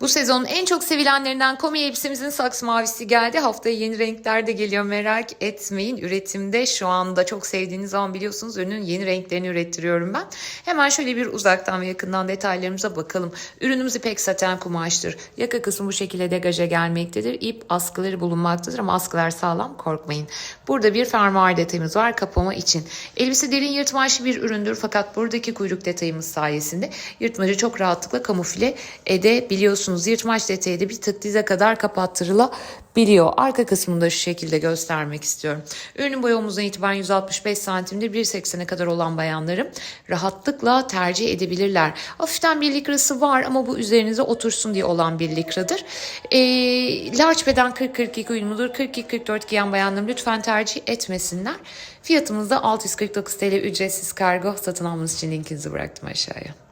Bu sezonun en çok sevilenlerinden komi elbisemizin saks mavisi geldi. Haftaya yeni renkler de geliyor merak etmeyin. Üretimde şu anda çok sevdiğiniz zaman biliyorsunuz ürünün yeni renklerini ürettiriyorum ben. Hemen şöyle bir uzaktan ve yakından detaylarımıza bakalım. Ürünümüz ipek saten kumaştır. Yaka kısmı bu şekilde degaja gelmektedir. İp askıları bulunmaktadır ama askılar sağlam korkmayın. Burada bir fermuar detayımız var kapama için. Elbise derin yırtmaçlı bir üründür fakat buradaki kuyruk detayımız sayesinde yırtmacı çok rahatlıkla kamufle edebiliyorsunuz. Yırtmaç detayı da bir tık dize kadar kapattırılabiliyor. Arka kısmını da şu şekilde göstermek istiyorum. Ürünün boyu omuzdan itibaren 165 santimdir. 1.80'e kadar olan bayanlarım rahatlıkla tercih edebilirler. Hafiften bir likrası var ama bu üzerinize otursun diye olan bir likradır. Ee, large beden 40-42 uyumludur. 42-44 giyen bayanlarım lütfen tercih etmesinler. Fiyatımız da 649 TL ücretsiz kargo. Satın almanız için linkinizi bıraktım aşağıya.